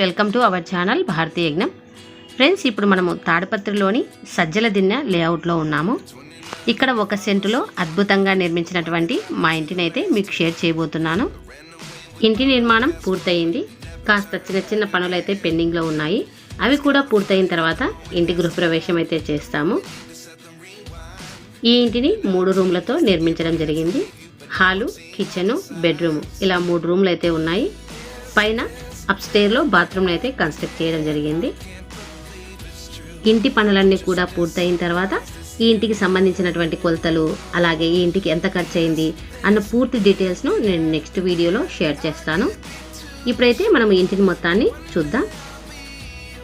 Welcome to our channel Bharatiya Yagnam. Friends ఇప్పుడు మనము తాడపత్రిలోని సజ్జల దిన్నె లేఅవుట్లో ఉన్నాము. ఇక్కడ ఒక సెంటులో అద్భుతంగా నిర్మించినటువంటి మా ఇంటినైతే మీకు షేర్ చేయబోతున్నాను. ఇంటి నిర్మాణం పూర్తయింది. కాస్త చిన్న చిన్న పనులు అయితే పెండింగ్లో ఉన్నాయి. అవి కూడా పూర్తయిన తర్వాత ఇంటి గృహప్రవేశం అయితే చేస్తాము. ఈ ఇంటిని మూడు రూమ్లతో నిర్మించడం జరిగింది. హాలు కిచెను బెడ్రూమ్ ఇలా మూడు రూమ్లు అయితే ఉన్నాయి. పైన అప్స్టేర్లో బాత్రూమ్ని అయితే కన్స్ట్రక్ట్ చేయడం జరిగింది. ఇంటి పనులన్నీ కూడా పూర్తయిన తర్వాత ఈ ఇంటికి సంబంధించినటువంటి కొలతలు అలాగే ఈ ఇంటికి ఎంత ఖర్చు అయింది అన్న పూర్తి డీటెయిల్స్ను నేను నెక్స్ట్ వీడియోలో షేర్ చేస్తాను. ఇప్పుడైతే మనం ఇంటిని మొత్తాన్ని చూద్దాం.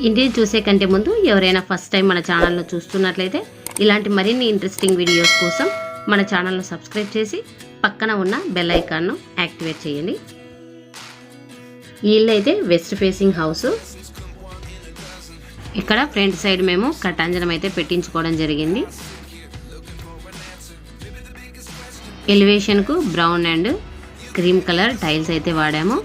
ఇంటిని చూసే కంటే ముందు ఎవరైనా ఫస్ట్ టైం మన ఛానల్ను చూస్తున్నట్లయితే ఇలాంటి మరిన్ని ఇంట్రెస్టింగ్ వీడియోస్ కోసం మన ఛానల్ను సబ్స్క్రైబ్ చేసి పక్కన ఉన్న బెల్ ఐకాన్ను యాక్టివేట్ చేయండి. వీళ్ళైతే వెస్ట్ ఫేసింగ్ హౌస్. ఇక్కడ ఫ్రంట్ సైడ్ మేము కటాంజనం అయితే పెట్టించుకోవడం జరిగింది. ఎలివేషన్కు brown and cream colour tiles అయితే వాడాము.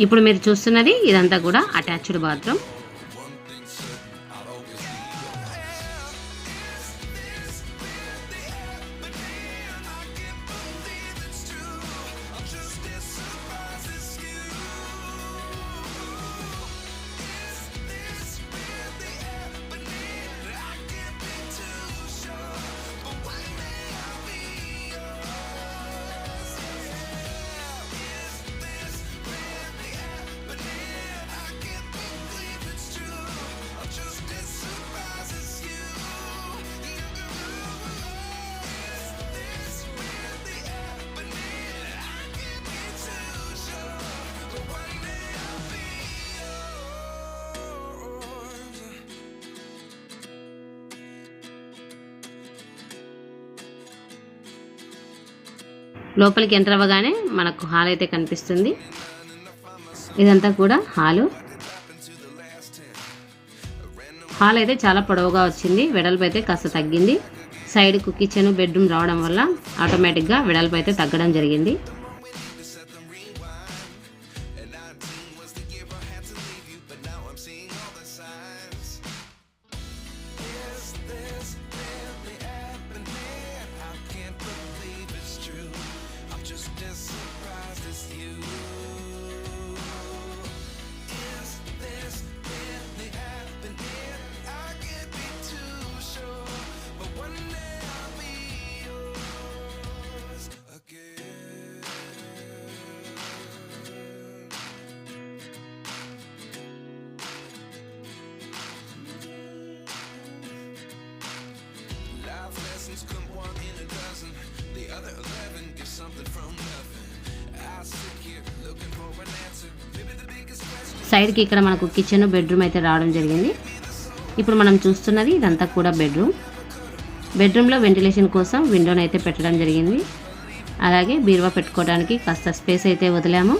ఇప్పుడు మీరు చూస్తున్నది ఇదంతా కూడా అటాచ్డ్ బాత్రూమ్ లోపలికి ఎంటర్ అవ్వగానే మనకు హాల్ అయితే కనిపిస్తుంది. ఇదంతా కూడా హాలు. హాల్ అయితే చాలా పొడవుగా వచ్చింది. వెడల్పు అయితే కాస్త తగ్గింది. సైడ్కు కిచెన్ బెడ్రూమ్ రావడం వల్ల ఆటోమేటిక్గా వెడల్పు అయితే తగ్గడం జరిగింది. Life lessons come one in a dozen. The other eleven get something from nothing. సైడ్కి ఇక్కడ మనకు కిచెన్ బెడ్రూమ్ అయితే రావడం జరిగింది. ఇప్పుడు మనం చూస్తున్నది ఇదంతా కూడా బెడ్రూమ్ బెడ్రూమ్లో వెంటిలేషన్ కోసం విండోని అయితే పెట్టడం జరిగింది. అలాగే బీరువా పెట్టుకోవడానికి కాస్త స్పేస్ అయితే వదిలాము.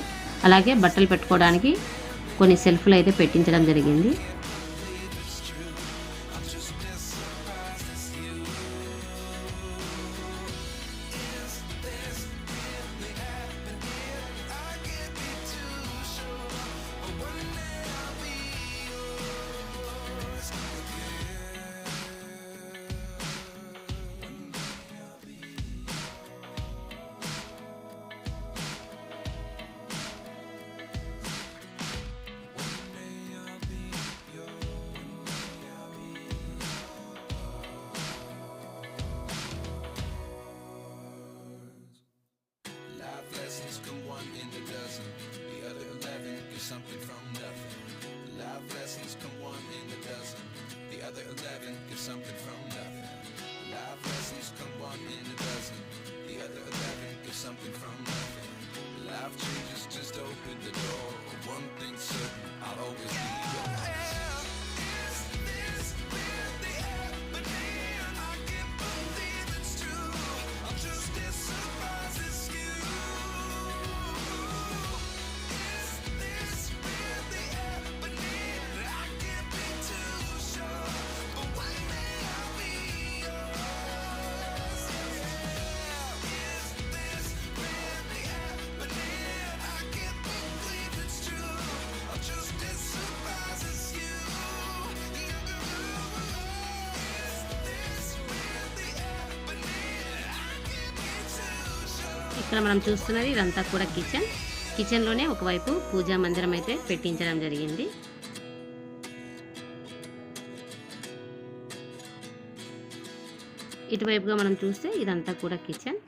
అలాగే బట్టలు పెట్టుకోవడానికి కొన్ని సెల్ఫ్లు అయితే పెట్టించడం జరిగింది. In a dozen. The other eleven get something from nothing. Life lessons come one in a dozen. The other eleven get something from nothing. Life lessons come one in a dozen. The other eleven get something from nothing. ఇక్కడ మనం చూస్తున్నది ఇదంతా కూడా kitchen. Kitchen కిచెన్లోనే ఒకవైపు పూజా మందిరం అయితే పెట్టించడం జరిగింది. ఇటువైపుగా మనం చూస్తే ఇదంతా కూడా kitchen.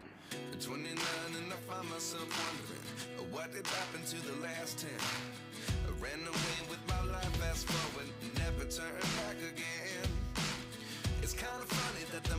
It's kind of funny that the.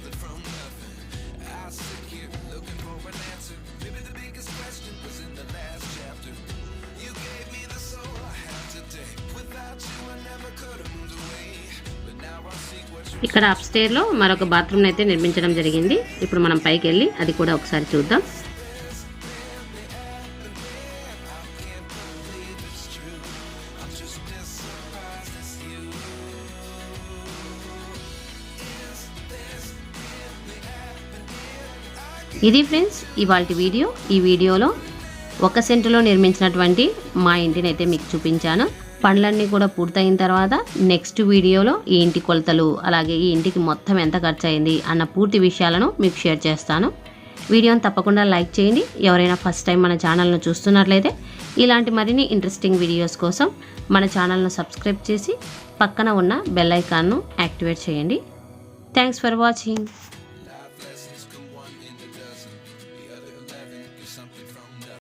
something from nothing. I sit here looking for an answer. Maybe the biggest question was in the last chapter. You gave me the soul I have today. Without you, I never could have moved away. But now I seek what you ఇక్కడ అప్స్టేర్లో మరొక bathroom అయితే నిర్మించడం జరిగింది ఇప్పుడు మనం పైకి వెళ్ళి అది కూడా ఒకసారి చూద్దాం ఇది ఫ్రెండ్స్ ఇవాళ వీడియో. ఈ వీడియోలో ఒక సెంటులో నిర్మించినటువంటి మా ఇంటిని అయితే మీకు చూపించాను. పండ్లన్నీ కూడా పూర్తయిన తర్వాత నెక్స్ట్ వీడియోలో ఈ ఇంటి కొలతలు అలాగే ఈ ఇంటికి మొత్తం ఎంత ఖర్చు అయింది అన్న పూర్తి విషయాలను మీకు షేర్ చేస్తాను. వీడియోని తప్పకుండా లైక్ చేయండి. ఎవరైనా ఫస్ట్ టైం మన ఛానల్ను చూస్తున్నట్లయితే ఇలాంటి మరిన్ని ఇంట్రెస్టింగ్ వీడియోస్ కోసం మన ఛానల్ను సబ్స్క్రైబ్ చేసి పక్కన ఉన్న బెల్ ఐకాన్ను యాక్టివేట్ చేయండి. Thanks for watching.